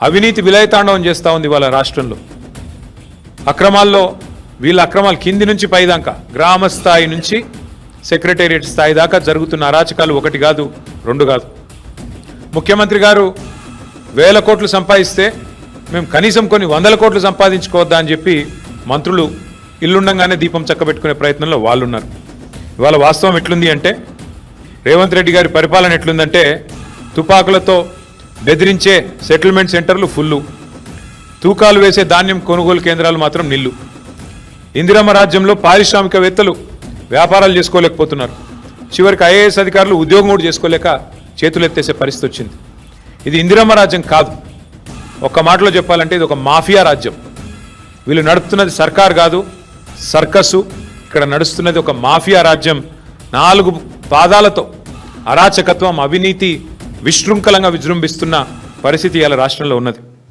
అవినీతి విలయతాండవం చేస్తూ ఉంది వాళ్ళ రాష్ట్రంలో. అక్రమాల్లో వీళ్ళ అక్రమాలు కింది నుంచి పైదాకా గ్రామ స్థాయి నుంచి సెక్రటేరియట్ స్థాయి దాకా జరుగుతున్న అరాచకాలు ఒకటి కాదు రెండు కాదు. ముఖ్యమంత్రి గారు వేల కోట్లు సంపాదిస్తే మేము కనీసం కొన్ని వందల కోట్లు సంపాదించుకోవద్దా అని చెప్పి మంత్రులు ఇల్లుండగానే దీపం చక్కబెట్టుకునే ప్రయత్నంలో వాళ్ళు ఉన్నారు ఇవాళ వాస్తవం ఎట్లుంది అంటే రేవంత్ రెడ్డి గారి పరిపాలన ఎట్లుందంటే తుపాకులతో బెదిరించే సెటిల్మెంట్ సెంటర్లు ఫుల్లు. తూకాలు వేసే ధాన్యం కొనుగోలు కేంద్రాలు మాత్రం నిల్లు. ఇందిరమ్మ రాజ్యంలో పారిశ్రామికవేత్తలు వ్యాపారాలు చేసుకోలేకపోతున్నారు. చివరికి ఐఏఎస్ అధికారులు ఉద్యోగం కూడా చేసుకోలేక చేతులెత్తేసే పరిస్థితి వచ్చింది. ఇది ఇందిరమ్మ రాజ్యం కాదు. ఒక్క మాటలో చెప్పాలంటే ఇది ఒక మాఫియా రాజ్యం. వీళ్ళు నడుపుతున్నది సర్కార్ కాదు సర్కస్సు ఇక్కడ నడుస్తున్నది ఒక మాఫియా రాజ్యం. నాలుగు పాదాలతో అరాచకత్వం అవినీతి విశృంఖలంగా విజృంభిస్తున్న పరిస్థితి ఇవాళ రాష్ట్రంలో ఉన్నది.